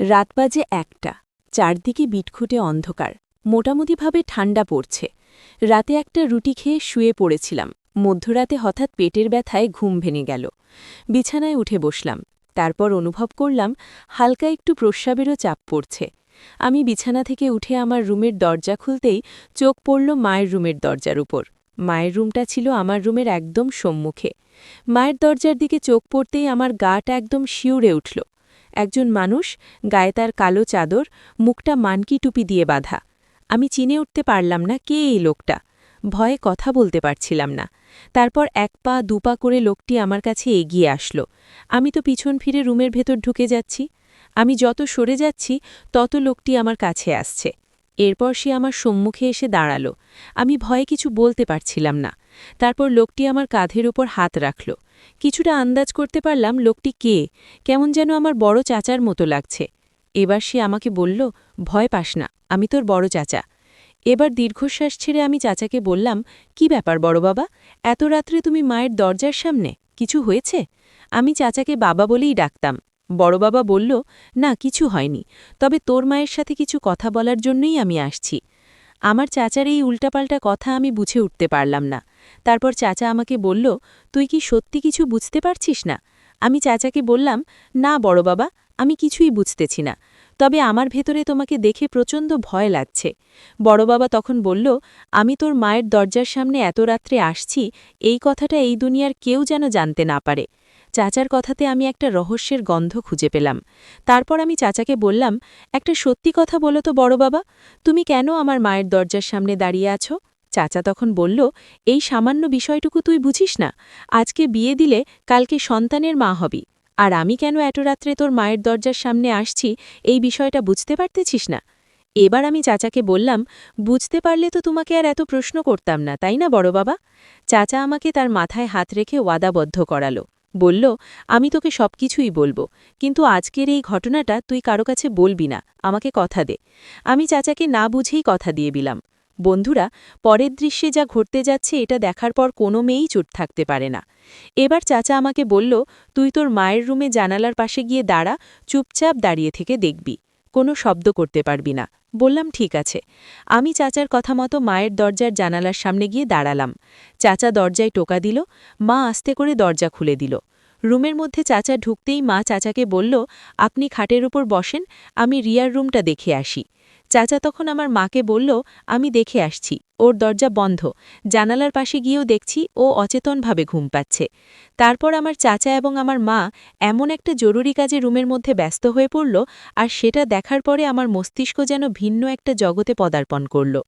রাত বাজে একটা। চারদিকে বিটখুটে অন্ধকার। মোটামুটিভাবে ঠান্ডা পড়ছে। রাতে একটা রুটি খেয়ে শুয়ে পড়েছিলাম। মধ্যরাতে হঠাৎ পেটের ব্যথায় ঘুম ভেঙে গেল। বিছানায় উঠে বসলাম। তারপর অনুভব করলাম, হালকা একটু প্রস্রাবেরও চাপ পড়ছে। আমি বিছানা থেকে উঠে আমার রুমের দরজা খুলতেই চোখ পড়ল মায়ের রুমের দরজার উপর। মায়ের রুমটা ছিল আমার রুমের একদম সম্মুখে। মায়ের দরজার দিকে চোখ পড়তেই আমার গাটা একদম শিউরে উঠল। একজন মানুষ গায়ে তার কালো চাদর, মুখটা মানকি টুপি দিয়ে বাঁধা। আমি চিনে উঠতে পারলাম না কে এই লোকটা। ভয়ে কথা বলতে পারছিলাম না। তারপর এক পা দুপা করে লোকটি আমার কাছে এগিয়ে আসলো। আমি তো পিছন ফিরে রুমের ভেতর ঢুকে যাচ্ছি। আমি যত সরে যাচ্ছি, তত লোকটি আমার কাছে আসছে। এরপর সে আমার সম্মুখে এসে দাঁড়াল। আমি ভয়ে কিছু বলতে পারছিলাম না। তারপর লোকটি আমার কাঁধের উপর হাত রাখল। কিছুটা আন্দাজ করতে পারলাম লোকটি কে, কেমন যেন আমার বড় চাচার মতো লাগছে। এবার সে আমাকে বলল, ভয় পাস না, আমি তোর বড় চাচা। এবার দীর্ঘশ্বাস ছেড়ে আমি চাচাকে বললাম, কি ব্যাপার বড় বাবা? এত রাত্রে তুমি মায়ের দরজার সামনে? কিছু হয়েছে? আমি চাচাকে বাবা বলেই ডাকতাম। বড় বাবা বলল, না, কিছু হয়নি। তবে তোর মায়ের সাথে কিছু কথা বলার জন্যই আমি আসছি। আমার চাচার এই উল্টাপাল্টা কথা আমি বুঝে উঠতে পারলাম না। তারপর চাচা আমাকে বলল, তুই কি সত্যি কিছু বুঝতে পারছিস না? আমি চাচাকে বললাম, না, বড় বাবা, আমি কিছুই বুঝতেছি না। তবে আমার ভেতরে তোমাকে দেখে প্রচণ্ড ভয় লাগছে। বড় বাবা তখন বলল, আমি তোর মায়ের দরজার সামনে এত রাত্রে আসছি, এই কথাটা এই দুনিয়ার কেউ যেন জানতে না পারে। চাচার কথাতে আমি একটা রহস্যের গন্ধ খুঁজে পেলাম। তারপর আমি চাচাকে বললাম, একটা সত্যি কথা বলো তো বড় বাবা, তুমি কেন আমার মায়ের দরজার সামনে দাঁড়িয়ে আছো? চাচা তখন বলল, এই সামান্য বিষয়টুকু তুই বুঝিস না, আজকে বিয়ে দিলে কালকে সন্তানের মা হবি, আর আমি কেন এত রাত্রে তোর মায়ের দরজার সামনে আসছি, এই বিষয়টা বুঝতে পারতেছিস না? এবার আমি চাচাকে বললাম, বুঝতে পারলে তো তোমাকে আর এত প্রশ্ন করতাম না, তাই না বড় বাবা? চাচা আমাকে তার মাথায় হাত রেখে ওয়াদাবদ্ধ করালো। বলল, আমি তোকে সব কিছুই বলব, কিন্তু আজকের এই ঘটনাটা তুই কারও কাছে বলবি না, আমাকে কথা দে। আমি চাচাকে না বুঝেই কথা দিয়ে দিলাম। বন্ধুরা, পরের দৃশ্যে যা ঘটতে যাচ্ছে এটা দেখার পর কোনো মেয়েই চুট থাকতে পারে না। এবার চাচা আমাকে বলল, তুই তোর মায়ের রুমে জানালার পাশে গিয়ে দাঁড়া, চুপচাপ দাঁড়িয়ে থেকে দেখবি, কোনো শব্দ করতে পারবি না। বললাম, ঠিক আছে। আমি চাচার কথা মতো মায়ের দরজার জানালার সামনে গিয়ে দাঁড়ালাম। চাচা দরজায় টোকা দিল, মা আস্তে করে দরজা খুলে দিল। রুমের মধ্যে চাচা ঢুকতেই মা চাচাকে বলল, আপনি খাটের উপর বসেন, আমি রিয়ার রুমটা দেখে আসি। চাচা তখন আমার মাকে বলল, আমি দেখে আসছি। ওর দরজা বন্ধ। জানালার পাশে গিয়েও দেখছি, ও অচেতনভাবে ঘুম পাচ্ছে। তারপর আমার চাচা এবং আমার মা এমন একটা জরুরি কাজে রুমের মধ্যে ব্যস্ত হয়ে পড়ল, আর সেটা দেখার পরে আমার মস্তিষ্ক যেন ভিন্ন একটা জগতে পদার্পণ করল।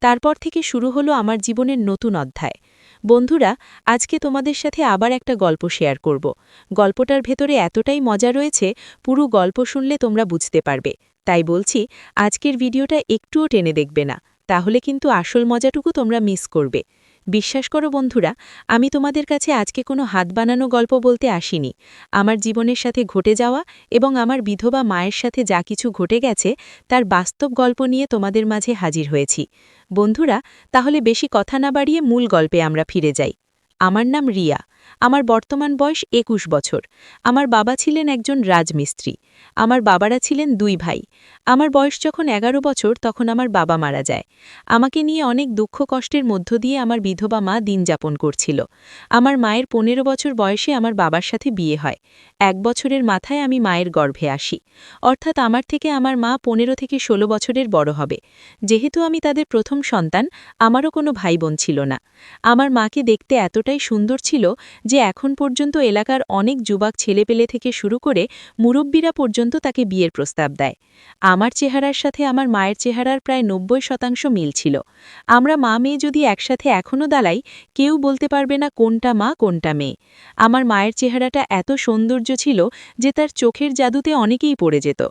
তারপর থেকে শুরু হলো আমার জীবনের নতুন অধ্যায়। বন্ধুরা, আজকে তোমাদের সাথে আবার একটা গল্প শেয়ার করব। গল্পটার ভেতরে এতটাই মজা রয়েছে, পুরো গল্প শুনলে তোমরা বুঝতে পারবে। তাই বলছি, আজকের ভিডিওটা একটুও টেনে দেখবে না। তাহলে কিন্তু আসল মজাটুকু তোমরা মিস করবে। বিশ্বাস করো বন্ধুরা, আমি তোমাদের কাছে আজকে কোনো হাত বানানো গল্প বলতে আসিনি। আমার জীবনের সাথে ঘটে যাওয়া এবং আমার বিধবা মায়ের সাথে যা কিছু ঘটে গেছে, তার বাস্তব গল্প নিয়ে তোমাদের মাঝে হাজির হয়েছি। বন্ধুরা, তাহলে বেশি কথা না বাড়িয়ে মূল গল্পে আমরা ফিরে যাই। আমার নাম রিয়া। আমার বর্তমান বয়স একুশ বছর। আমার বাবা ছিলেন একজন রাজমিস্ত্রি। আমার বাবারা ছিলেন দুই ভাই। আমার বয়স যখন এগারো বছর, তখন আমার বাবা মারা যায়। আমাকে নিয়ে অনেক দুঃখ কষ্টের মধ্য দিয়ে আমার বিধবা মা দিন যাপন করছিল। আমার মায়ের পনেরো বছর বয়সে আমার বাবার সাথে বিয়ে হয়। এক বছরের মাথায় আমি মায়ের গর্ভে আসি। অর্থাৎ আমার থেকে আমার মা পনেরো থেকে ১৬ বছরের বড় হবে। যেহেতু আমি তাদের প্রথম সন্তান, আমারও কোনো ভাই বোন ছিল না। আমার মাকে দেখতে এতটাই সুন্দর ছিল যে এখন পর্যন্ত এলাকার অনেক যুবক ছেলেপেলে থেকে শুরু করে মুরব্বীরা পর্যন্ত তাকে বিয়ের প্রস্তাব দেয়। আমার চেহারার সাথে আমার মায়ের চেহারার প্রায় নব্বই শতাংশ মিল ছিল। আমরা মা মেয়ে যদি একসাথে এখনও দাঁড়াই, কেউ বলতে পারবে না কোনটা মা, কোনটা মেয়ে। আমার মায়ের চেহারাটা এত সৌন্দর্য ছিল যে তার চোখের জাদুতে অনেকেই পড়ে যেত।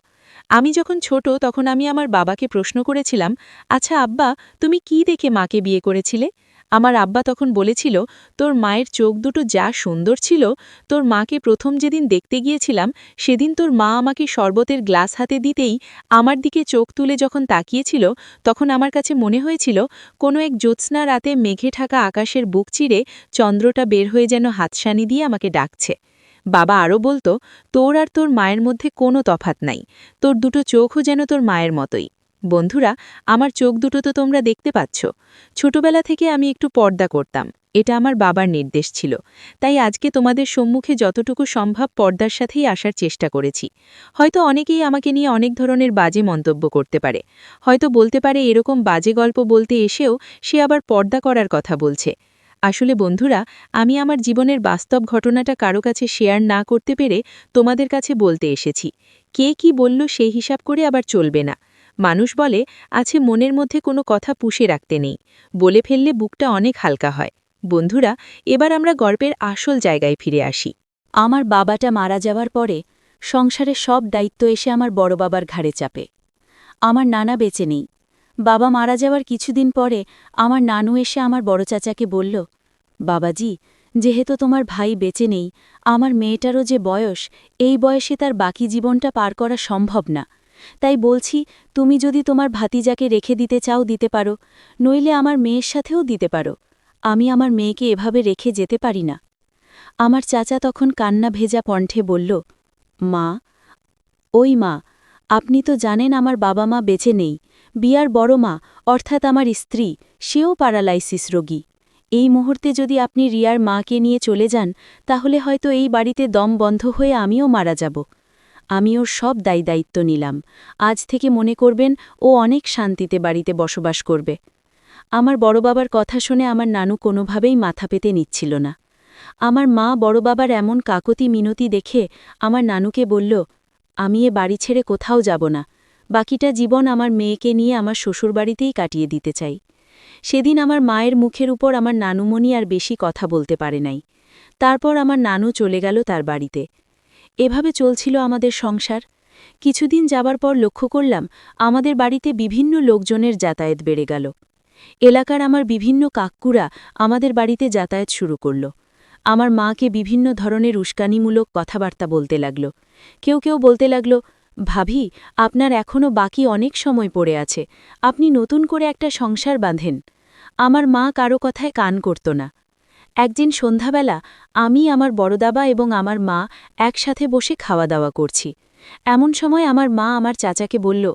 আমি যখন ছোট তখন আমি আমার বাবাকে প্রশ্ন করেছিলাম আচ্ছা আব্বা, তুমি কি দেখে মাকে বিয়ে করেছিলে? আমার আব্বা তখন বলেছিল, তোর মায়ের চোখ দুটো যা সুন্দর ছিল, তোর মাকে প্রথম যেদিন দেখতে গিয়েছিলাম, সেদিন তোর মা আমাকে শরবতের গ্লাস হাতে দিতেই আমার দিকে চোখ তুলে যখন তাকিয়েছিল, তখন আমার কাছে মনে হয়েছিল, কোনো এক জ্যোৎস্না রাতে মেঘে ঠাকা আকাশের বুক চিরে চন্দ্রটা বের হয়ে যেন হাতসানি দিয়ে আমাকে ডাকছে। বাবা আরও বলতো, তোর আর তোর মায়ের মধ্যে কোনো তফাত নাই, তোর দুটো চোখও যেন তোর মায়ের মতোই। বন্ধুরা, আমার চোখ দুটো তো তোমরা দেখতে পাচ্ছ। ছোটবেলা থেকে আমি একটু পর্দা করতাম। এটা আমার বাবার নির্দেশ ছিল। তাই আজকে তোমাদের সম্মুখে যতটুকু সম্ভব পর্দার সাথেই আসার চেষ্টা করেছি। হয়তো অনেকেই আমাকে নিয়ে অনেক ধরনের বাজে মন্তব্য করতে পারে। হয়তো বলতে পারে এরকম বাজে গল্প বলতে এসেও সে আবার পর্দা করার কথা বলছে। আসলে বন্ধুরা, আমি আমার জীবনের বাস্তব ঘটনাটা কারও কাছে শেয়ার না করতে পেরে তোমাদের কাছে বলতে এসেছি। কে কি বলল সেই হিসাব করে আবার চলবে না। মানুষ বলে, আছে মনের মধ্যে কোনো কথা পুষে রাখতে নেই। বলে ফেললে বুকটা অনেক হালকা হয়। বন্ধুরা, এবার আমরা গল্পের আসল জায়গায় ফিরে আসি। আমার বাবাটা মারা যাওয়ার পরে সংসারের সব দায়িত্ব এসে আমার বড় বাবার ঘাড়ে চাপে। আমার নানা বেঁচে নেই। বাবা মারা যাওয়ার কিছুদিন পরে আমার নানু এসে আমার বড় চাচাকে বলল, বাবাজি, যেহেতু তোমার ভাই বেঁচে নেই, আমার মেয়েটারও যে বয়স, এই বয়সে তার বাকি জীবনটা পার করা সম্ভব না। তাই বলছি, তুমি যদি তোমার ভাতিজাকে রেখে দিতে চাও দিতে পারো, নইলে আমার মেয়ের সাথেও দিতে পারো। আমি আমার মেয়েকে এভাবে রেখে যেতে পারি না। আমার চাচা তখন কান্না ভেজা কণ্ঠে বলল, মা, ওই মা, আপনি তো জানেন আমার বাবা মা বেঁচে নেই। বিয়ার বড় মা, অর্থাৎ আমার স্ত্রী, সেও প্যারালাইসিস রোগী। এই মুহূর্তে যদি আপনি রিয়ার মাকে নিয়ে চলে যান, তাহলে হয়তো এই বাড়িতে দম বন্ধ হয়ে আমিও মারা যাব। আমি ওর সব দায়ী দায়িত্ব নিলাম। আজ থেকে মনে করবেন, ও অনেক শান্তিতে বাড়িতে বসবাস করবে। আমার বড় বাবার কথা শুনে আমার নানু কোনোভাবেই মাথা পেতে নিচ্ছিল না। আমার মা বড় বাবার এমন কাকতি মিনতি দেখে আমার নানুকে বলল, আমি এ বাড়ি ছেড়ে কোথাও যাব না। বাকিটা জীবন আমার মেয়েকে নিয়ে আমার শ্বশুরবাড়িতেই কাটিয়ে দিতে চাই। সেদিন আমার মায়ের মুখের উপর আমার নানুমণি আর বেশি কথা বলতে পারে নাই। তারপর আমার নানু চলে গেল তার বাড়িতে। এভাবে চলছিল আমাদের সংসার। কিছুদিন যাবার পর লক্ষ্য করলাম, আমাদের বাড়িতে বিভিন্ন লোকজনের যাতায়াত বেড়ে গেল। এলাকার আমার বিভিন্ন কাকুরা আমাদের বাড়িতে যাতায়াত শুরু করল। আমার মাকে বিভিন্ন ধরনের উস্কানিমূলক কথাবার্তা বলতে লাগল। কেউ কেউ বলতে লাগল, ভাবি, আপনার এখনও বাকি অনেক সময় পড়ে আছে। আপনি নতুন করে একটা সংসার বাঁধেন। আমার মা কারও কথায় কান করত না। একদিন সন্ধ্যাবেলা আমি, আমার বড়দাবা এবং আমার মা একসাথে বসে খাওয়া দাওয়া করছি। এমন সময় আমার মা আমার চাচাকে বলল,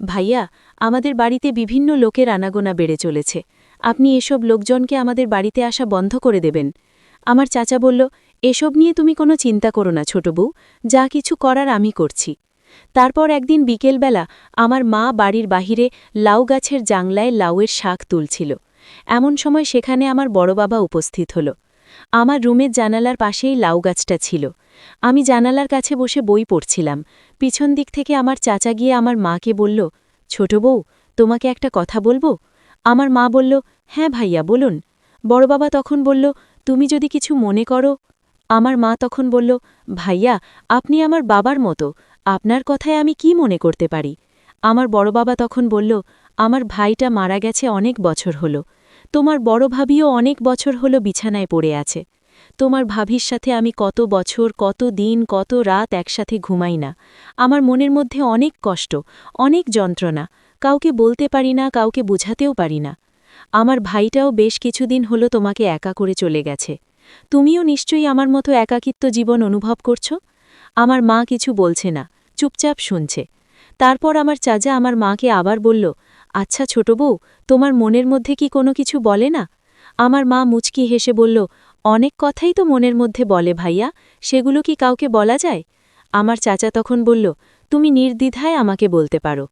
ভাইয়া, আমাদের বাড়িতে বিভিন্ন লোকের আনাগোনা বেড়ে চলেছে। আপনি এসব লোকজনকে আমাদের বাড়িতে আসা বন্ধ করে দেবেন। আমার চাচা বলল, এসব নিয়ে তুমি কোনো চিন্তা করো না, ছোট বউ। যা কিছু করার আমি করছি। তারপর একদিন বিকেলবেলা আমার মা বাড়ির বাহিরে লাউ গাছের জাংলায় লাউয়ের শাক তুলছিল। এমন সময় সেখানে আমার বড় বাবা উপস্থিত হল। আমার রুমের জানালার পাশেই লাউ গাছটা ছিল। আমি জানালার কাছে বসে বই পড়ছিলাম। পিছন দিক থেকে আমার চাচা গিয়ে আমার মাকে বলল, ছোট বউ, তোমাকে একটা কথা বলব? আমার মা বলল হ্যাঁ ভাইয়া, বলুন। বড় বাবা তখন বলল, তুমি যদি কিছু মনে করো। আমার মা তখন বলল, ভাইয়া, আপনি আমার বাবার মতো, আপনার কথায় আমি কি মনে করতে পারি? আমার বড় বাবা তখন বলল, আমার ভাইটা মারা গেছে অনেক বছর হল। তোমার বড় ভাবিও অনেক বছর হল বিছানায় পড়ে আছে। তোমার ভাবির সাথে আমি কত বছর, কত দিন, কত রাত একসাথে ঘুমাই না। আমার মনের মধ্যে অনেক কষ্ট, অনেক যন্ত্রণা, কাউকে বলতে পারি না, কাউকে বুঝাতেও পারি না। আমার ভাইটাও বেশ কিছুদিন হলো তোমাকে একা করে চলে গেছে। তুমিও নিশ্চয়ই আমার মতো একাকিত্ব জীবন অনুভব করছ? আমার মা কিছু বলছে না, চুপচাপ শুনছে। তারপর আমার চাজা আমার মাকে আবার বলল আচ্ছা ছোট বউ, তোমার মনের মধ্যে কি কোনো কিছু বলে না? আমার মা মুচকি হেসে বলল, অনেক কথাই তো মনের মধ্যে বলে ভাইয়া, সেগুলো কি কাউকে বলা যায়? আমার চাচা তখন বলল, তুমি নির্দ্বিধায় আমাকে বলতে পারো।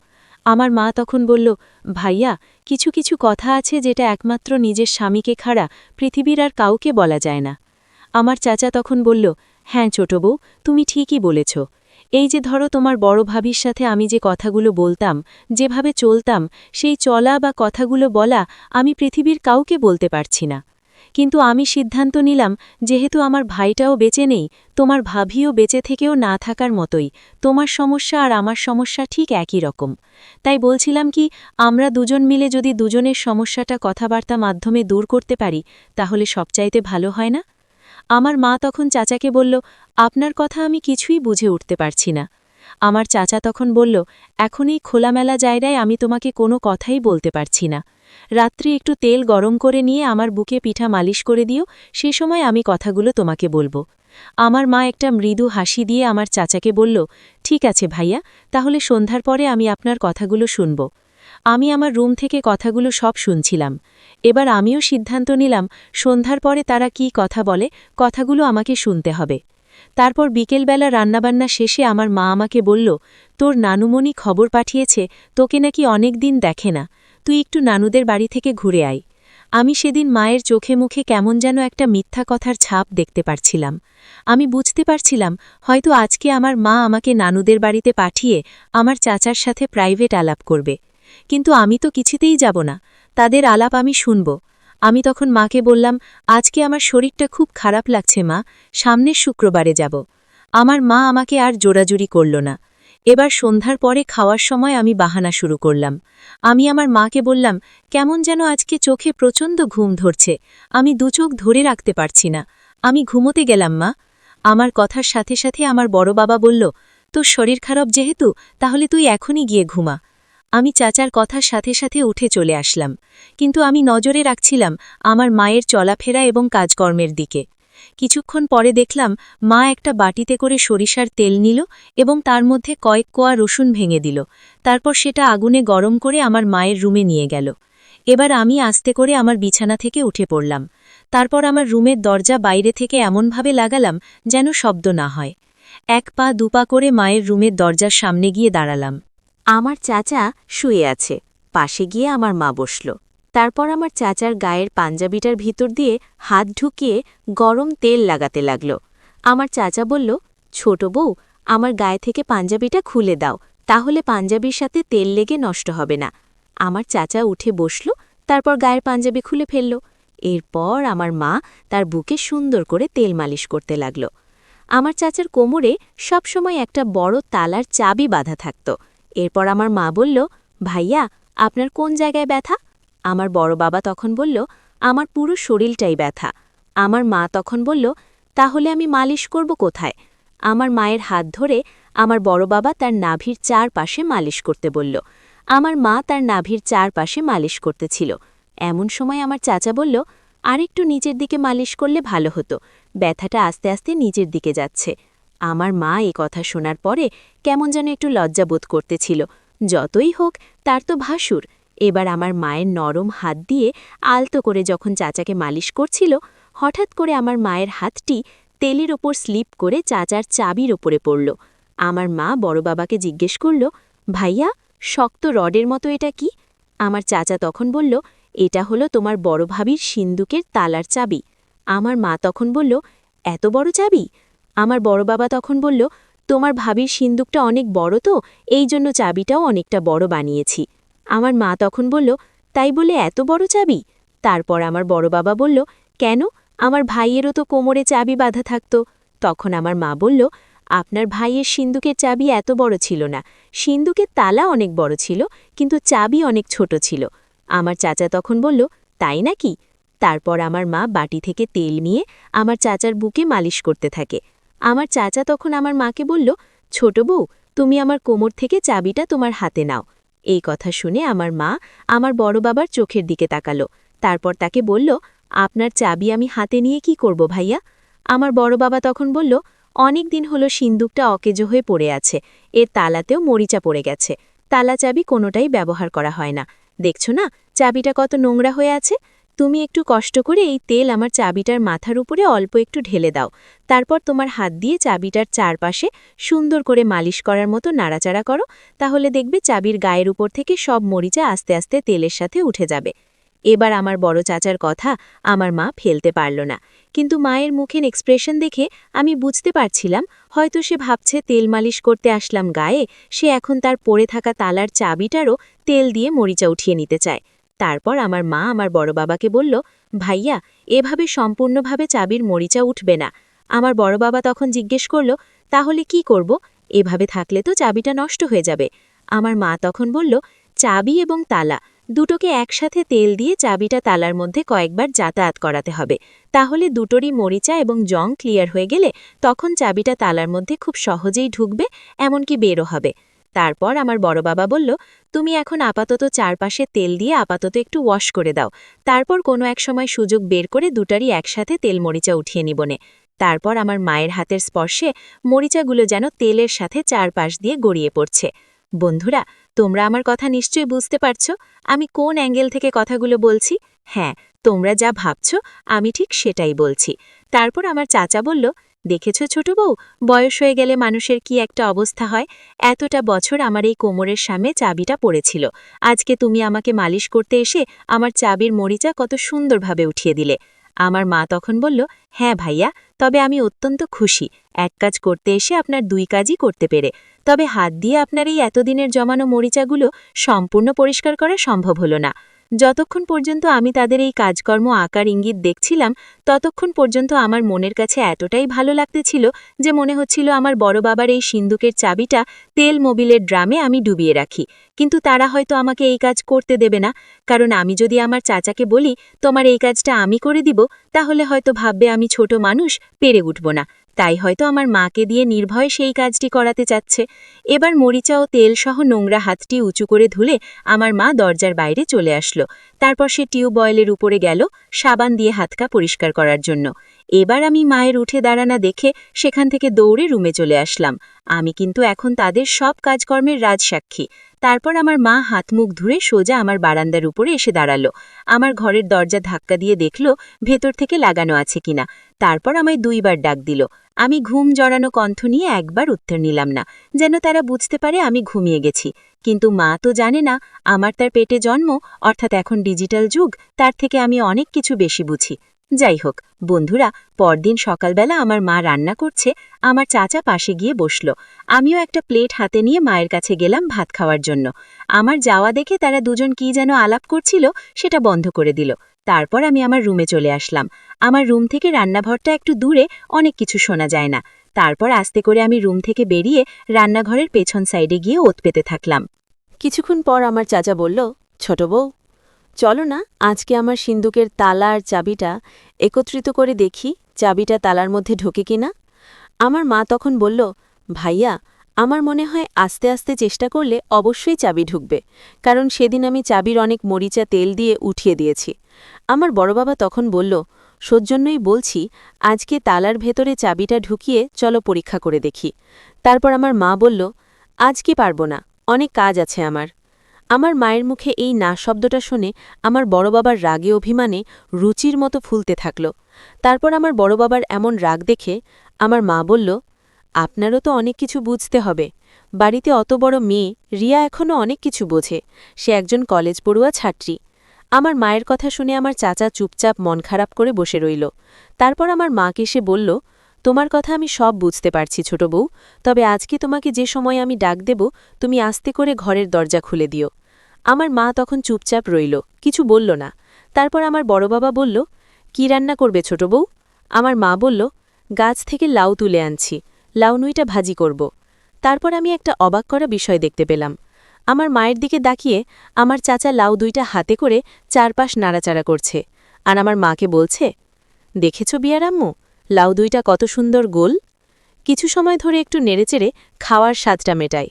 আমার মা তখন বলল, ভাইয়া, কিছু কিছু কথা আছে যেটা একমাত্র নিজের স্বামীকে খাড়া, পৃথিবীর আর কাউকে বলা যায় না। আমার চাচা তখন বলল হ্যাঁ ছোট বউ, তুমি ঠিকই বলেছ। এই যে ধরো তোমার বড় ভাবির সাথে আমি যে কথাগুলো বলতাম, যেভাবে চলতাম, সেই চলা বা কথাগুলো বলা আমি পৃথিবীর কাউকে বলতে পারছি না। কিন্তু আমি সিদ্ধান্ত নিলাম, যেহেতু আমার ভাইটাও বেঁচে নেই, তোমার ভাবিও বেঁচে থেকেও না থাকার মতোই, তোমার সমস্যা আর আমার সমস্যা ঠিক একই রকম। তাই বলছিলাম কি, আমরা দুজন মিলে যদি দুজনের সমস্যাটা কথাবার্তা মাধ্যমে দূর করতে পারি, তাহলে সবচাইতে ভালো হয় না? আমার মা তখন চাচাকে বলল, আপনার কথা আমি কিছুই বুঝে উঠতে পারছি না। আমার চাচা তখন বলল, এখন এই খোলামেলা জায়গায় আমি তোমাকে কোনো কথাই বলতে পারছি না। রাত্রি একটু তেল গরম করে নিয়ে আমার বুকে পিঠা মালিশ করে দিও, সে সময় আমি কথাগুলো তোমাকে বলব। আমার মা একটা মৃদু হাসি দিয়ে আমার চাচাকে বলল, ঠিক আছে ভাইয়া, তাহলে সন্ধ্যার পরে আমি আপনার কথাগুলো শুনব। আমি আমার রুম থেকে কথাগুলো সব শুনছিলাম। এবার আমিও সিদ্ধান্ত নিলাম, সন্ধ্যার পরে তারা কি কথা বলে, কথাগুলো আমাকে শুনতে হবে। তারপর বিকেলবেলা রান্নাবান্না শেষে আমার মা আমাকে বলল, তোর নানুমণি খবর পাঠিয়েছে, তোকে নাকি অনেক দিন দেখে না। তুই একটু নানুদের বাড়ি থেকে ঘুরে আয়। আমি সেদিন মায়ের চোখে মুখে কেমন যেন একটা মিথ্যা কথার ছাপ দেখতে পারছিলাম। আমি বুঝতে পারছিলাম, হয়তো আজকে আমার মা আমাকে নানুদের বাড়িতে পাঠিয়ে আমার চাচার সাথে প্রাইভেট আলাপ করবে। কিন্তু আমি তো কিছুতেই যাব না। তাদের আলাপ আমি শুনব। আমি তখন মাকে বললাম, আজকে আমার শরীরটা খুব খারাপ লাগছে মা, সামনের শুক্রবারে যাব। আমার মা আমাকে আর জোরাজুরি করল না। এবার সন্ধ্যার পরে খাওয়ার সময় আমি বাহানা শুরু করলাম। আমি আমার মাকে বললাম, কেমন যেন আজকে চোখে প্রচণ্ড ঘুম ধরছে। আমি দুচোখ ধরে রাখতে পারছি না। আমি ঘুমোতে গেলাম মা। আমার কথার সাথে সাথে আমার বড় বাবা বলল, তোর শরীর খারাপ যেহেতু, তাহলে তুই এখনই গিয়ে ঘুমা। আমি চাচার কথার সাথে সাথে উঠে চলে আসলাম। কিন্তু আমি নজরে রাখছিলাম আমার মায়ের চলাফেরা এবং কাজকর্মের দিকে। কিছুক্ষণ পরে দেখলাম মা একটা বাটিতে করে সরিষার তেল নিল এবং তার মধ্যে কয়েক কোয়া রসুন ভেঙে দিল। তারপর সেটা আগুনে গরম করে আমার মায়ের রুমে নিয়ে গেল। এবার আমি আস্তে করে আমার বিছানা থেকে উঠে পড়লাম। তারপর আমার রুমের দরজা বাইরে থেকে এমনভাবে লাগালাম যেন শব্দ না হয়। এক পা দুপা করে মায়ের রুমের দরজার সামনে গিয়ে দাঁড়ালাম। আমার চাচা শুয়ে আছে। পাশে গিয়ে আমার মা বসল। তারপর আমার চাচার গায়ের পাঞ্জাবিটার ভিতর দিয়ে হাত ঢুকিয়ে গরম তেল লাগাতে লাগল। আমার চাচা বলল, ছোট বউ, আমার গায়ে থেকে পাঞ্জাবিটা খুলে দাও, তাহলে পাঞ্জাবির সাথে তেল লেগে নষ্ট হবে না। আমার চাচা উঠে বসল, তারপর গায়ের পাঞ্জাবি খুলে ফেলল। এরপর আমার মা তার বুকে সুন্দর করে তেল মালিশ করতে লাগল। আমার চাচার কোমরে সবসময় একটা বড় তালার চাবি বাঁধা থাকত। এরপর আমার মা বলল, ভাইয়া, আপনার কোন জায়গায় ব্যথা? আমার বড় বাবা তখন বলল, আমার পুরো শরীরটাই ব্যথা। আমার মা তখন বলল, তাহলে আমি মালিশ করব কোথায়? আমার মায়ের হাত ধরে আমার বড় বাবা তার নাভির চারপাশে মালিশ করতে বলল। আমার মা তার নাভির চারপাশে মালিশ করতেছিল। এমন সময় আমার চাচা বলল, আরেকটু নিচের দিকে মালিশ করলে ভালো হতো। ব্যথাটা আস্তে আস্তে নিচের দিকে যাচ্ছে। আমার মা এ কথা শোনার পরে কেমন যেন একটু লজ্জাবোধ করতেছিল। যতই হোক, তার তো ভাসুর। এবার আমার মায়ের নরম হাত দিয়ে আলতো করে যখন চাচাকে মালিশ করছিল, হঠাৎ করে আমার মায়ের হাতটি তেলের ওপর স্লিপ করে চাচার চাবির ওপরে পড়ল। আমার মা বড় বাবাকে জিজ্ঞেস করল, ভাইয়া, শক্ত রডের মতো এটা কি? আমার চাচা তখন বলল, এটা হলো তোমার বড় ভাবির সিন্দুকের তালার চাবি। আমার মা তখন বলল, এত বড় চাবি? আমার বড় বাবা তখন বলল, তোমার ভাবির সিন্দুকটা অনেক বড় তো, এই জন্য চাবিটাও অনেকটা বড় বানিয়েছি। আমার মা তখন বলল, তাই বলে এত বড় চাবি? তারপর আমার বড় বাবা বলল, কেন? আমার ভাইয়েরও তো কোমরে চাবি বাঁধা থাকত। তখন আমার মা বলল, আপনার ভাইয়ের সিন্দুকের চাবি এত বড় ছিল না। সিন্দুকের তালা অনেক বড় ছিল, কিন্তু চাবি অনেক ছোট ছিল। আমার চাচা তখন বলল, তাই নাকি? তারপর আমার মা বাটি থেকে তেল নিয়ে আমার চাচার বুকে মালিশ করতে থাকে। আমার চাচা তখন আমার মাকে বলল, ছোট বউ, তুমি আমার কোমর থেকে চাবিটা তোমার হাতে নাও। এই কথা শুনে আমার মা আমার বড় বাবার চোখের দিকে তাকালো। তারপর তাকে বলল, আপনার চাবি আমি হাতে নিয়ে কি করব ভাইয়া? আমার বড় বাবা তখন বলল, অনেক দিন হলো সিন্দুকটা অকেজো হয়ে পড়ে আছে। এর তালাতেও মরিচা পড়ে গেছে। তালা চাবি কোনোটাই ব্যবহার করা হয় না। দেখছ না, চাবিটা কত নোংরা হয়ে আছে? তুমি একটু কষ্ট করে এই তেল আমার চাবিটার মাথার উপরে অল্প একটু ঢেলে দাও। তারপর তোমার হাত দিয়ে চাবিটার চারপাশে সুন্দর করে মালিশ করার মতো নাড়াচাড়া করো, তাহলে দেখবে চাবির গায়ের উপর থেকে সব মরিচা আস্তে আস্তে তেলের সাথে উঠে যাবে। এবার আমার বড় চাচার কথা আমার মা ফেলতে পারল না। কিন্তু মায়ের মুখের এক্সপ্রেশন দেখে আমি বুঝতে পারছিলাম, হয়তো সে ভাবছে তেল মালিশ করতে আসলাম গায়ে, সে এখন তার পড়ে থাকা তালার চাবিটারও তেল দিয়ে মরিচা উঠিয়ে নিতে চায়। তারপর আমার মা আমার বড় বাবাকে বলল, ভাইয়া, এভাবে সম্পূর্ণভাবে চাবির মরিচা উঠবে না। আমার বড় বাবা তখন জিজ্ঞেস করল, তাহলে কি করব? এভাবে থাকলে তো চাবিটা নষ্ট হয়ে যাবে। আমার মা তখন বলল, চাবি এবং তালা, দুটোকে একসাথে তেল দিয়ে চাবিটা তালার মধ্যে কয়েকবার যাতায়াত করাতে হবে। তাহলে দুটোরই মরিচা এবং জং ক্লিয়ার হয়ে গেলে তখন চাবিটা তালার মধ্যে খুব সহজেই ঢুকবে, এমনকি বেরো হবে। তারপর আমার বড় বাবা বলল, তুমি এখন আপাতত চারপাশে তেল দিয়ে আপাতত একটু ওয়াশ করে দাও। তারপর কোনো এক সময় সুযোগ বের করে দুটারই একসাথে তেল মরিচা উঠিয়ে নিবনে তারপর আমার মায়ের হাতের স্পর্শে মরিচাগুলো যেন তেলের সাথে চারপাশ দিয়ে গড়িয়ে পড়ছে। বন্ধুরা, তোমরা আমার কথা নিশ্চয়ই বুঝতে পারছ? আমি কোন অ্যাঙ্গেল থেকে কথাগুলো বলছি? হ্যাঁ তোমরা যা ভাবছ, আমি ঠিক সেটাই বলছি। তারপর আমার চাচা বলল দেখেছ ছোট বউ? বয়স হয়ে গেলে মানুষের কি একটা অবস্থা হয়? এতটা বছর আমার এই কোমরের সামনে চাবিটা পড়েছিল। আজকে তুমি আমাকে মালিশ করতে এসে আমার চাবির মরিচা কত সুন্দরভাবে উঠিয়ে দিলে। আমার মা তখন বলল হ্যাঁ ভাইয়া, তবে আমি অত্যন্ত খুশি। এক কাজ করতে এসে আপনার দুই কাজই করতে পেরে। তবে হাত দিয়ে আপনার এই এতদিনের জমানো মরিচাগুলো সম্পূর্ণ পরিষ্কার করা সম্ভব হলো না। যতক্ষণ পর্যন্ত আমি তাদের এই কাজকর্ম আকার ইঙ্গিত দেখছিলাম, ততক্ষণ পর্যন্ত আমার মনের কাছে এতটাই ভালো লাগতেছিল যে মনে হচ্ছিল আমার বড় বাবার এই সিন্দুকের চাবিটা তেল মোবিলের ড্রামে আমি ডুবিয়ে রাখি। কিন্তু তারা হয়তো আমাকে এই কাজ করতে দেবে না, কারণ আমি যদি আমার চাচাকে বলি, তোমার এই কাজটা আমি করে দিব, তাহলে হয়তো ভাববে আমি ছোট মানুষ, পেরে উঠব না। তাই হয়তো আমার মাকে দিয়ে নির্ভয় সেই কাজটি করাতে চাচ্ছে। এবার মরিচা ও তেলসহ নোংরা হাতটি উঁচু করে ধুলে আমার মা দরজার বাইরে চলে আসলো। তারপর সে টিউবওয়েলের উপরে গেল সাবান দিয়ে হাতকা পরিষ্কার করার জন্য। এবার আমি মায়ের উঠে দাঁড়ানা দেখে সেখান থেকে দৌড়ে রুমে চলে আসলাম। আমি কিন্তু এখন তাদের সব কাজকর্মের রাজসাক্ষী। তারপর আমার মা হাত মুখ ধুয়ে সোজা আমার বারান্দার উপরে এসে দাঁড়াল। আমার ঘরের দরজা ধাক্কা দিয়ে দেখল ভেতর থেকে লাগানো আছে কিনা। তারপর আমায় দুইবার ডাক দিল। আমি ঘুম জড়ানো কণ্ঠ নিয়ে একবার উত্তর নিলাম না, যেন তারা বুঝতে পারে আমি ঘুমিয়ে গেছি। কিন্তু মা তো জানে না, আমার তার পেটে জন্ম, অর্থাৎ এখন ডিজিটাল যুগ, তার থেকে আমি অনেক কিছু বেশি বুঝি। যাই হোক বন্ধুরা, পরদিন সকালবেলা আমার মা রান্না করছে, আমার চাচা পাশে গিয়ে বসল। আমিও একটা প্লেট হাতে নিয়ে মায়ের কাছে গেলাম ভাত খাওয়ার জন্য। আমার যাওয়া দেখে তারা দুজন কি যেন আলাপ করছিল, সেটা বন্ধ করে দিল। তারপর আমি আমার রুমে চলে আসলাম। আমার রুম থেকে রান্নাঘরটা একটু দূরে, অনেক কিছু শোনা যায় না। তারপর আস্তে করে আমি রুম থেকে বেরিয়ে রান্নাঘরের পেছন সাইডে গিয়ে ওত পেতে থাকলাম। কিছুক্ষণ পর আমার চাচা বলল, ছোট বউ চলো না, আজকে আমার সিন্দুকের তালা আর চাবিটা একত্রিত করে দেখি চাবিটা তালার মধ্যে ঢোকে কিনা আমার মা তখন বলল, ভাইয়া, আমার মনে হয় আস্তে আস্তে চেষ্টা করলে অবশ্যই চাবি ঢুকবে, কারণ সেদিন আমি চাবির অনেক মরিচা তেল দিয়ে উঠিয়ে দিয়েছি। আমার বড় বাবা তখন বলল, সৌজন্যই বলছি, আজকে তালার ভেতরে চাবিটা ঢুকিয়ে চলো পরীক্ষা করে দেখি। তারপর আমার মা বলল আজকে পারব না, অনেক কাজ আছে আমার। আমার মায়ের মুখে এই না শব্দটা শুনে আমার বড় বাবার রাগে অভিমানে রুচির মতো ফুলতে থাকল। তারপর আমার বড় বাবার এমন রাগ দেখে আমার মা বলল, আপনারও তো অনেক কিছু বুঝতে হবে। বাড়িতে অত বড় মেয়ে রিয়া এখনও অনেক কিছু বোঝে। সে একজন কলেজ পড়ুয়া ছাত্রী। আমার মায়ের কথা শুনে আমার চাচা চুপচাপ মন খারাপ করে বসে রইল। তারপর আমার মাকে সে বলল তোমার কথা আমি সব বুঝতে পারছি, ছোট বউ। তবে আজকে তোমাকে যে সময় আমি ডাক দেব, তুমি আস্তে করে ঘরের দরজা খুলে দিও। আমার মা তখন চুপচাপ রইল, কিছু বলল না। তারপর আমার বড় বাবা বলল, কি রান্না করবে, ছোট বউ? আমার মা বলল, গাছ থেকে লাউ তুলে আনছি, লাউ নুইটা ভাজি করব। তারপর আমি একটা অবাক করা বিষয় দেখতে পেলাম। আমার মায়ের দিকে দাকিয়ে আমার চাচা লাউ দুইটা হাতে করে চারপাশ নাড়াচাড়া করছে। আর আমার মাকে বলছে, দেখেছ বিয়ারাম্মু লাউ দুইটা কত সুন্দর গোল। কিছু সময় ধরে একটু নেড়েচেড়ে খাওয়ার স্বাদটা মেটাই।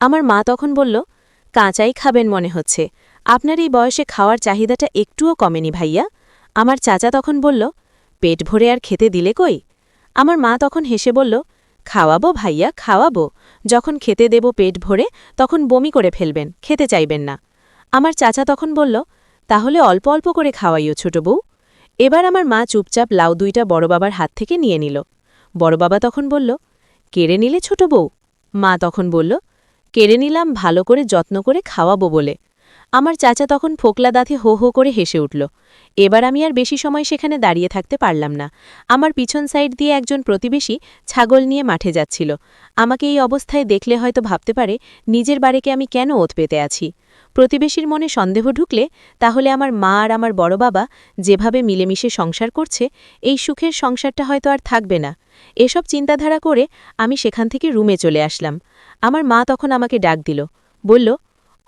আমার মা তখন বলল, কাঁচাই খাবেন মনে হচ্ছে। আপনার এই বয়সে খাওয়ার চাহিদাটা একটুও কমেনি ভাইয়া। আমার চাচা তখন বলল, পেট ভরে আর খেতে দিলে কই? আমার মা তখন হেসে বলল, খাওয়াবো ভাইয়া, খাওয়াবো। যখন খেতে দেব পেট ভরে, তখন বমি করে ফেলবেন, খেতে চাইবেন না। আমার চাচা তখন বলল, তাহলে অল্প অল্প করে খাওয়াইও ছোট বউ। এবার আমার মা চুপচাপ লাউ দুইটা বড় বাবার হাত থেকে নিয়ে নিল। বড় বাবা তখন বলল, কেড়ে নিলে ছোট বউ? মা তখন বলল, কেড়ে নিলাম, ভালো করে যত্ন করে খাওয়াবো বলে। আমার চাচা তখন ফোকলা দাঁতে হো হো করে হেসে উঠল, এবার আমি আর বেশি সময় সেখানে দাঁড়িয়ে থাকতে পারলাম না। আমার পিছন সাইড দিয়ে একজন প্রতিবেশী ছাগল নিয়ে মাঠে যাচ্ছিল। আমাকে এই অবস্থায় দেখলে হয়তো ভাবতে পারে, নিজের বাড়িকে আমি কেন ওত পেতে আছি? প্রতিবেশীর মনে সন্দেহ ঢুকলে, তাহলে আমার মা আর আমার বড় বাবা যেভাবে মিলেমিশে সংসার করছে, এই সুখের সংসারটা হয়তো আর থাকবে না। এসব চিন্তাধারা করে আমি সেখান থেকে রুমে চলে আসলাম। আমার মা তখন আমাকে ডাক দিল। বলল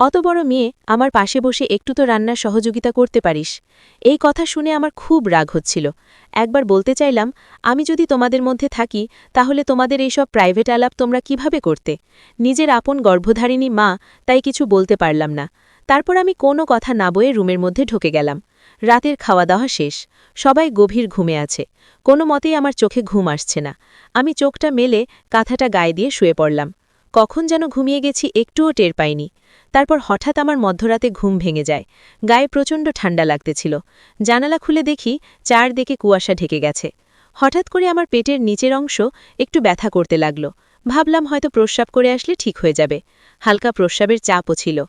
অত বড় মেয়ে, আমার পাশে বসে একটু তো রান্নার সহযোগিতা করতে পারিস। এই কথা শুনে আমার খুব রাগ হচ্ছিল। একবার বলতে চাইলাম, আমি যদি তোমাদের মধ্যে থাকি, তাহলে তোমাদের এইসব প্রাইভেট আলাপ তোমরা কীভাবে করতে? নিজের আপন গর্ভধারিণী মা, তাই কিছু বলতে পারলাম না। তারপর আমি কোনো কথা না বয়ে রুমের মধ্যে ঢুকে গেলাম। রাতের খাওয়া দাওয়া শেষ। সবাই গভীর ঘুমে আছে। কোনো মতেই আমার চোখে ঘুম আসছে না। আমি চোখটা মেলে কাঁথাটা গায়ে দিয়ে শুয়ে পড়লাম। কখন যেন ঘুমিয়ে গেছি একটুও টের পাইনি। তারপর হঠাৎ আমার মধ্যরাতে ঘুম ভেঙে যায়। গায়ে প্রচণ্ড ঠান্ডা লাগতেছিল। জানালা খুলে দেখি চারদিকে কুয়াশা ঢেকে গেছে। হঠাৎ করে আমার পেটের নিচের অংশ একটু ব্যথা করতে লাগল। ভাবলাম হয়তো প্রস্রাব করে আসলে ঠিক হয়ে যাবে। হালকা প্রস্রাবের চাপও ছিল।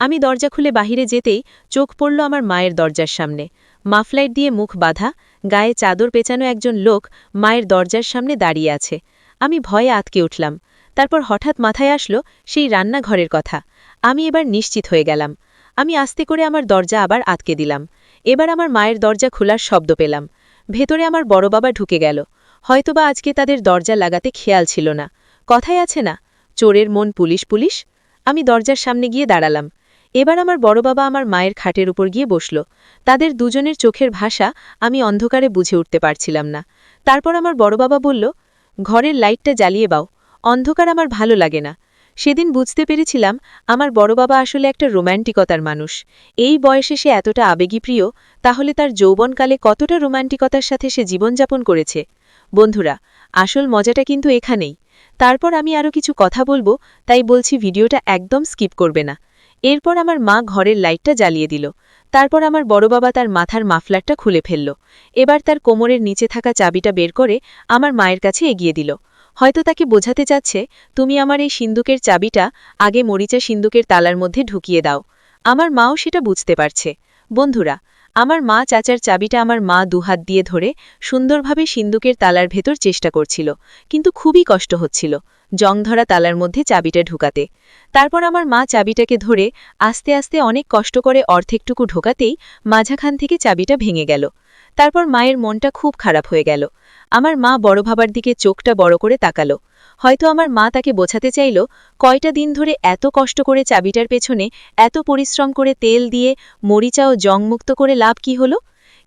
আমি দরজা খুলে বাহিরে যেতেই চোখ পড়ল আমার মায়ের দরজার সামনে। মাফলাইট দিয়ে মুখ বাঁধা, গায়ে চাদর পেঁচানো একজন লোক মায়ের দরজার সামনে দাঁড়িয়ে আছে। আমি ভয়ে আতকে উঠলাম। তারপর হঠাৎ মাথায় আসলো সেই রান্নাঘরের কথা। আমি এবার নিশ্চিত হয়ে গেলাম। আমি আস্তে করে আমার দরজা আবার আটকে দিলাম। এবার আমার মায়ের দরজা খোলার শব্দ পেলাম। ভেতরে আমার বড় বাবা ঢুকে গেল। হয়তোবা আজকে তাদের দরজা লাগাতে খেয়াল ছিল না। কথাই আছে না, চোরের মন পুলিশ পুলিশ। আমি দরজার সামনে গিয়ে দাঁড়ালাম। এবার আমার বড় বাবা আমার মায়ের খাটের উপর গিয়ে বসল। তাদের দুজনের চোখের ভাষা আমি অন্ধকারে বুঝে উঠতে পারছিলাম না। তারপর আমার বড় বাবা বলল, ঘরের লাইটটা জ্বালিয়ে বাও। অন্ধকার আমার ভালো লাগে না। সেদিন বুঝতে পেরেছিলাম আমার বড় বাবা আসলে একটা রোম্যান্টিকতার মানুষ। এই বয়সে সে এতটা আবেগীপ্রিয়, তাহলে তার যৌবনকালে কতটা রোম্যান্টিকতার সাথে সে জীবনযাপন করেছে? বন্ধুরা, আসল মজাটা কিন্তু এখানেই। তারপর আমি আরও কিছু কথা বলব, তাই বলছি ভিডিওটা একদম স্কিপ করবে না। এরপর আমার মা ঘরের লাইটটা জ্বালিয়ে দিল। তারপর আমার বড় বাবা তার মাথার মাফলারটা খুলে ফেলল। এবার তার কোমরের নিচে থাকা চাবিটা বের করে আমার মায়ের কাছে এগিয়ে দিল। হয়তো তাকে বোঝাতে চাচ্ছে তুমি আমার এই সিন্দুকের চাবিটা আগে মরিচা সিন্দুকের তালার মধ্যে ঢুকিয়ে দাও। আমার মাও সেটা বুঝতে পারছে। বন্ধুরা, আমার মা চাচার চাবিটা আমার মা দুহাত দিয়ে ধরে সুন্দরভাবে সিন্দুকের তালার ভেতর চেষ্টা করছিল, কিন্তু খুবই কষ্ট হচ্ছিল জংধরা তালার মধ্যে চাবিটা ঢুকাতে। তারপর আমার মা চাবিটাকে ধরে আস্তে আস্তে অনেক কষ্ট করে অর্ধেকটুকু ঢোকাতেই মাঝাখান থেকে চাবিটা ভেঙে গেল। তারপর মায়ের মনটা খুব খারাপ হয়ে গেল। আমার মা বড় ভাবার দিকে চোখটা বড় করে তাকালো। হয়তো আমার মা তাকে বোঝাতে চাইল, কয়টা দিন ধরে এত কষ্ট করে চাবিটার পেছনে এত পরিশ্রম করে তেল দিয়ে মরিচা ও জংমুক্ত করে লাভ কি হলো?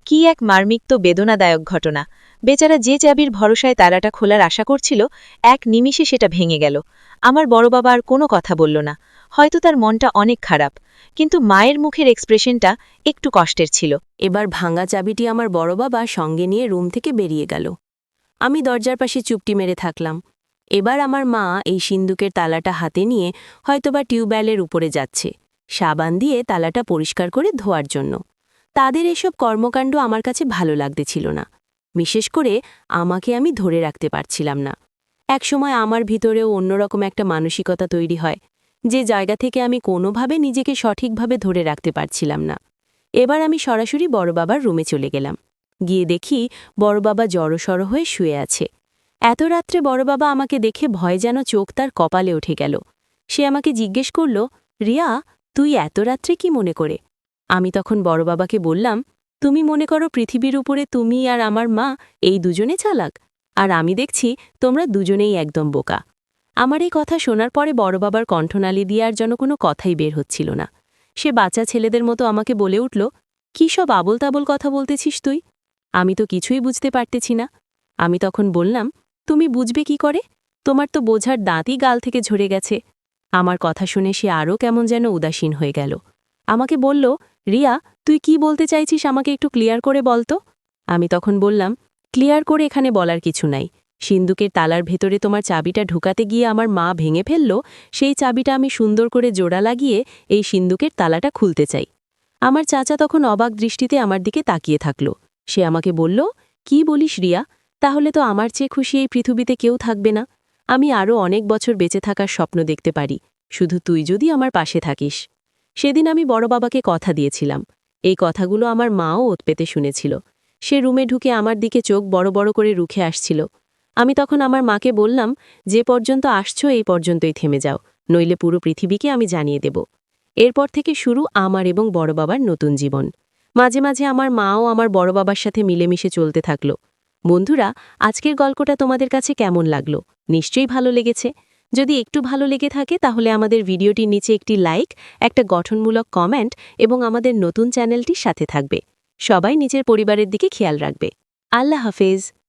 কি এক মার্মিক্ত বেদনাদায়ক ঘটনা। বেচারা যে চাবির ভরসায় তারাটা খোলার আশা করছিল, এক নিমিষে সেটা ভেঙে গেল। আমার বড় বাবা আর কোনো কথা বলল না। হয়তো তার মনটা অনেক খারাপ, কিন্তু মায়ের মুখের এক্সপ্রেশনটা একটু কষ্টের ছিল। এবার ভাঙা চাবিটি আমার বড় বাবা সঙ্গে নিয়ে রুম থেকে বেরিয়ে গেল। আমি দরজার পাশে চুপটি মেরে থাকলাম। এবার আমার মা এই সিন্দুকের তালাটা হাতে নিয়ে হয়তোবা টিউবওয়েলের উপরে যাচ্ছে, সাবান দিয়ে তালাটা পরিষ্কার করে ধোয়ার জন্য। তাদের এসব কর্মকাণ্ড আমার কাছে ভালো লাগতেছিল না। বিশেষ করে আমাকে আমি ধরে রাখতে পারছিলাম না। একসময় আমার ভিতরেও অন্যরকম একটা মানসিকতা তৈরি হয়, যে জায়গা থেকে আমি কোনোভাবে নিজেকে সঠিকভাবে ধরে রাখতে পারছিলাম না। এবার আমি সরাসরি বড় বাবার রুমে চলে গেলাম। গিয়ে দেখি বড় বাবা জড়সড় হয়ে শুয়ে আছে। এত রাত্রে বড় বাবা আমাকে দেখে ভয় যেন চোখ তার কপালে উঠে গেল। সে আমাকে জিজ্ঞেস করল, রিয়া, তুই এত রাত্রে কি মনে করে? আমি তখন বড় বাবাকে বললাম, তুমি মনে করো পৃথিবীর উপরে তুমি আর আমার মা এই দুজনে চালাক, আর আমি দেখছি তোমরা দুজনেই একদম বোকা। আমার এই কথা শোনার পরে বড় বাবার কণ্ঠনালী দিয়ে আর যেন কোনো কথাই বের হচ্ছিল না। সে বাচ্চা ছেলেদের মতো আমাকে বলে উঠল, কি সব আবল তাবল কথা বলতেছিস তুই? আমি তো কিছুই বুঝতে পারতেছি না। আমি তখন বললাম, তুমি বুঝবে কি করে? তোমার তো বোঝার দাঁতই গাল থেকে ঝরে গেছে। আমার কথা শুনে সে আরও কেমন যেন উদাসীন হয়ে গেল। আমাকে বলল রিয়া, তুই কি বলতে চাইছিস আমাকে একটু ক্লিয়ার করে বলতো আমি তখন বললাম, ক্লিয়ার করে এখানে বলার কিছু নাই। সিন্দুকের তালার ভেতরে তোমার চাবিটা ঢুকাতে গিয়ে আমার মা ভেঙে ফেলল, সেই চাবিটা আমি সুন্দর করে জোড়া লাগিয়ে এই সিন্দুকের তালাটা খুলতে চাই। আমার চাচা তখন অবাক দৃষ্টিতে আমার দিকে তাকিয়ে থাকল। সে আমাকে বলল, কি বলিস রিয়া? তাহলে তো আমার চেয়ে খুশি এই পৃথিবীতে কেউ থাকবে না। আমি আরও অনেক বছর বেঁচে থাকার স্বপ্ন দেখতে পারি। শুধু তুই যদি আমার পাশে থাকিস। সেদিন আমি বড় বাবাকে কথা দিয়েছিলাম। এই কথাগুলো আমার মাও ওত পেতে শুনেছিল। সে রুমে ঢুকে আমার দিকে চোখ বড় বড় করে রুখে আসছিল। আমি তখন আমার মাকে বললাম, যে পর্যন্ত আসছো, এই পর্যন্তই থেমে যাও, নইলে পুরো পৃথিবীকে আমি জানিয়ে দেব। এরপর থেকে শুরু আমার এবং বড় বাবার নতুন জীবন। মাঝে মাঝে আমার মাও আমার বড় বাবার সাথে মিলেমিশে চলতে থাকল। বন্ধুরা, আজকের গল্পটা তোমাদের কাছে কেমন লাগল? নিশ্চয়ই ভালো লেগেছে। যদি একটু ভালো লেগে থাকে, তাহলে আমাদের ভিডিওটির নিচে একটি লাইক, একটা গঠনমূলক কমেন্ট এবং আমাদের নতুন চ্যানেলটির সাথে থাকবে। সবাই নিজের পরিবারের দিকে খেয়াল রাখবে। আল্লাহ হাফেজ।